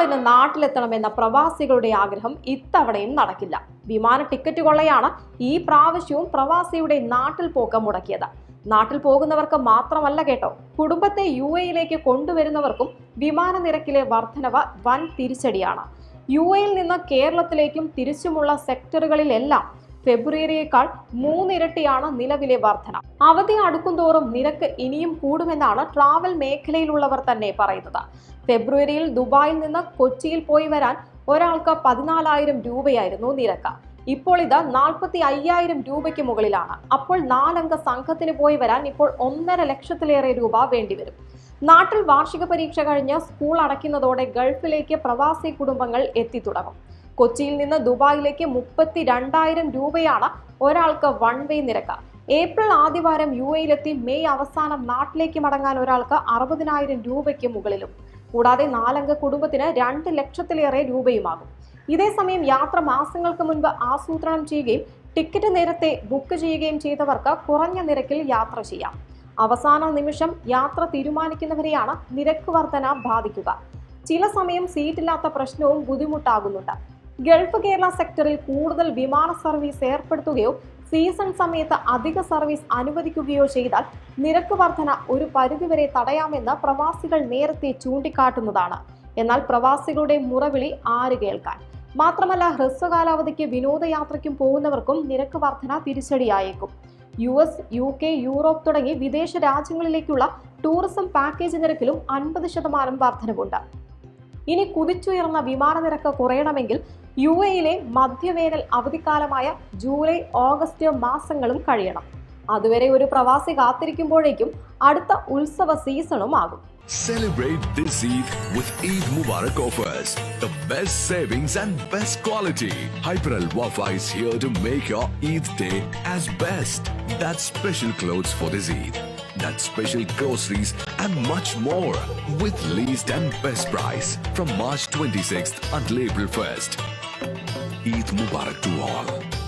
പെരുന്നാളിന് നാട്ടിലെത്തണമെന്ന പ്രവാസികളുടെ ആഗ്രഹം ഇത്തവണയും നടക്കില്ല. വിമാന ടിക്കറ്റ് കൊള്ളയാണ് ഈ പ്രാവശ്യവും പ്രവാസിയുടെ നാട്ടിൽ പോക്കം മുടക്കിയത്. നാട്ടിൽ പോകുന്നവർക്ക് മാത്രമല്ല കേട്ടോ കുടുംബത്തെ യു എയിലേക്ക് കൊണ്ടുവരുന്നവർക്കും വിമാന നിരക്കിലെ വർധനവ് വൻ തിരിച്ചടിയാണ്. യു എയിൽ നിന്ന് കേരളത്തിലേക്കും തിരിച്ചുമുള്ള സെക്ടറുകളിലെല്ലാം ഫെബ്രുവരിയേക്കാൾ മൂന്നിരട്ടിയാണ് നിലവിലെ വർധന. അവധി അടുക്കുംതോറും നിരക്ക് ഇനിയും കൂടുമെന്നാണ് ട്രാവൽ മേഖലയിലുള്ളവർ തന്നെ പറയുന്നത്. ഫെബ്രുവരിയിൽ ദുബായിൽ നിന്ന് കൊച്ചിയിൽ പോയി വരാൻ ഒരാൾക്ക് പതിനാലായിരം രൂപയായിരുന്നു നിരക്ക്. ഇപ്പോൾ ഇത് നാൽപ്പത്തി അയ്യായിരം രൂപയ്ക്ക് മുകളിലാണ്. അപ്പോൾ നാലംഗ സംഘത്തിന് പോയി വരാൻ ഇപ്പോൾ ഒന്നര ലക്ഷത്തിലേറെ രൂപ വേണ്ടിവരും. നാട്ടിൽ വാർഷിക പരീക്ഷ കഴിഞ്ഞ് സ്കൂൾ അടയ്ക്കുന്നതോടെ ഗൾഫിലേക്ക് പ്രവാസി കുടുംബങ്ങൾ എത്തിത്തുടങ്ങും കൊച്ചിയിൽ നിന്ന് ദുബായിലേക്ക് മുപ്പത്തി രണ്ടായിരം രൂപയാണ് ഒരാൾക്ക് വൺ വേ നിരക്ക്. ഏപ്രിൽ ആദ്യവാരം യു എയിലെത്തി മെയ് അവസാനം നാട്ടിലേക്ക് മടങ്ങാൻ ഒരാൾക്ക് അറുപതിനായിരം രൂപയ്ക്ക് മുകളിലും. കൂടാതെ നാലംഗ കുടുംബത്തിന് രണ്ട് ലക്ഷത്തിലേറെ രൂപയുമാകും. ഇതേസമയം യാത്ര മാസങ്ങൾക്ക് മുൻപ് ആസൂത്രണം ചെയ്യുകയും ടിക്കറ്റ് നേരത്തെ ബുക്ക് ചെയ്യുകയും ചെയ്തവർക്ക് കുറഞ്ഞ നിരക്കിൽ യാത്ര ചെയ്യാം. അവസാന നിമിഷം യാത്ര തീരുമാനിക്കുന്നവരെയാണ് നിരക്ക് വർധന ബാധിക്കുക. ചില സമയം സീറ്റില്ലാത്ത പ്രശ്നവും ബുദ്ധിമുട്ടാകുന്നുണ്ട്. ഗൾഫ് കേരള സെക്ടറിൽ കൂടുതൽ വിമാന സർവീസ് ഏർപ്പെടുത്തുകയോ സീസൺ സമയത്ത് അധിക സർവീസ് അനുവദിക്കുകയോ ചെയ്താൽ നിരക്ക് വർധന ഒരു പരിധിവരെ തടയാമെന്ന് പ്രവാസികൾ നേരത്തെ ചൂണ്ടിക്കാട്ടുന്നതാണ്. എന്നാൽ പ്രവാസികളുടെ മുറവിളി ആര് കേൾക്കാൻ? മാത്രമല്ല ഹ്രസ്വകാലാവധിക്ക് വിനോദയാത്രയ്ക്കും പോകുന്നവർക്കും നിരക്ക് വർധന തിരിച്ചടിയായേക്കും. U S U K Europe തുടങ്ങി വിദേശ രാജ്യങ്ങളിലേക്കുള്ള ടൂറിസം പാക്കേജ് നിരക്കിലും അൻപത് ശതമാനം വർധനവുണ്ട്. ഇനി കുതിച്ചുയർന്ന വിമാന നിരക്ക് കുറയണമെങ്കിൽ യു എയിലെ മധ്യവേനൽ അവധിക്കാലമായ ജൂലൈ ഓഗസ്റ്റ് മാസങ്ങളും കഴിയണം അതുവരെ ഒരു പ്രവാസി കാത്തിരിക്കുമ്പോഴേക്കും അടുത്ത ഉത്സവ സീസണും ആകും Celebrate this Eid with Eid Mubarak offers. The best savings and best quality. Hyperal Wafa is here to make your Eid day as best. That's special clothes for this Eid. That's special groceries and much more with least and best price from March 26th until April 1st. Eid Mubarak to all.